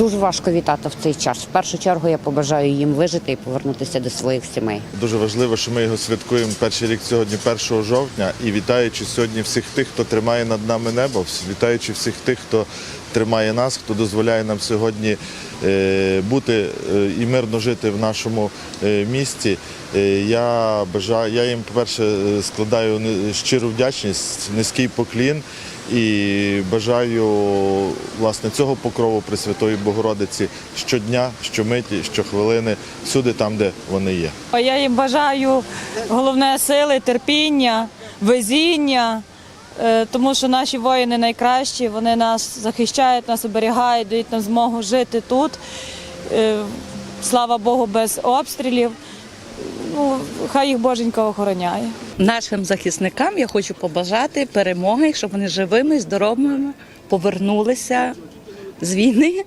Дуже важко вітати в цей час. В першу чергу я побажаю їм вижити і повернутися до своїх сімей. Дуже важливо, що ми його святкуємо перший рік сьогодні, 1 жовтня, і вітаючи сьогодні всіх тих, хто тримає над нами небо, вітаючи всіх тих, хто тримає нас, хто дозволяє нам сьогодні е, бути е, і мирно жити в нашому е, місті. Я бажаю, я їм, по-перше, складаю щиру вдячність, низький поклін. І бажаю власне цього покрову Пресвятої Богородиці щодня, щомиті, щохвилини, всюди там, де вони є. Я їм бажаю головне сили, терпіння, везіння, тому що наші воїни найкращі, вони нас захищають, нас оберігають, дають нам змогу жити тут. Е, Слава Богу, без обстрілів. Ну, хай їх Боженька охороняє. Нашим захисникам я хочу побажати перемоги, щоб вони живими, здоровими повернулися з війни,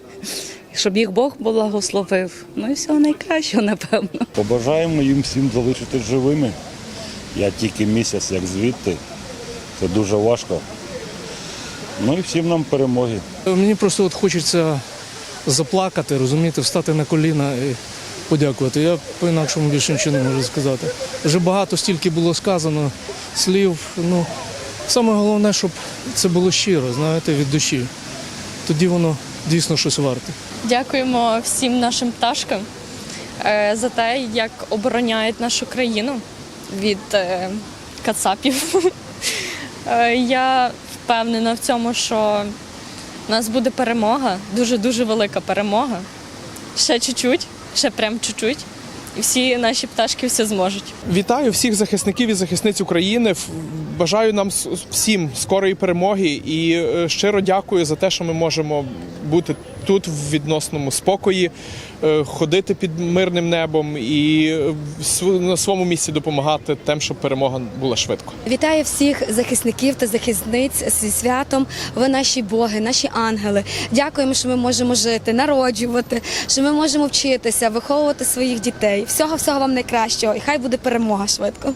щоб їх Бог благословив. Ну і всього найкращого, напевно. Побажаємо їм всім залишитись живими. Я тільки місяць як звідти. Це дуже важко. Ну і всім нам перемоги. Мені просто от хочеться заплакати, розумієте, встати на коліна і подякувати. Я по-інакшому більше нічого не можу сказати. Вже багато стільки було сказано слів. Ну, саме головне, щоб це було щиро, знаєте, від душі. Тоді воно дійсно щось варте. Дякуємо всім нашим пташкам е, за те, як обороняють нашу країну від е, кацапів. Е, Я впевнена в цьому, що у нас буде перемога, дуже-дуже велика перемога. Ще чуть-чуть, ще прям чуть-чуть. І всі наші пташки все зможуть. Вітаю всіх захисників і захисниць України. Бажаю нам всім скорої перемоги і е, щиро дякую за те, що ми можемо бути тут в відносному спокої, е, ходити під мирним небом і е, на своєму місці допомагати тим, щоб перемога була швидко. Вітаю всіх захисників та захисниць зі святом. Ви наші боги, наші ангели. Дякуємо, що ми можемо жити, народжувати, що ми можемо вчитися, виховувати своїх дітей. Всього всього вам найкращого, і хай буде перемога швидко.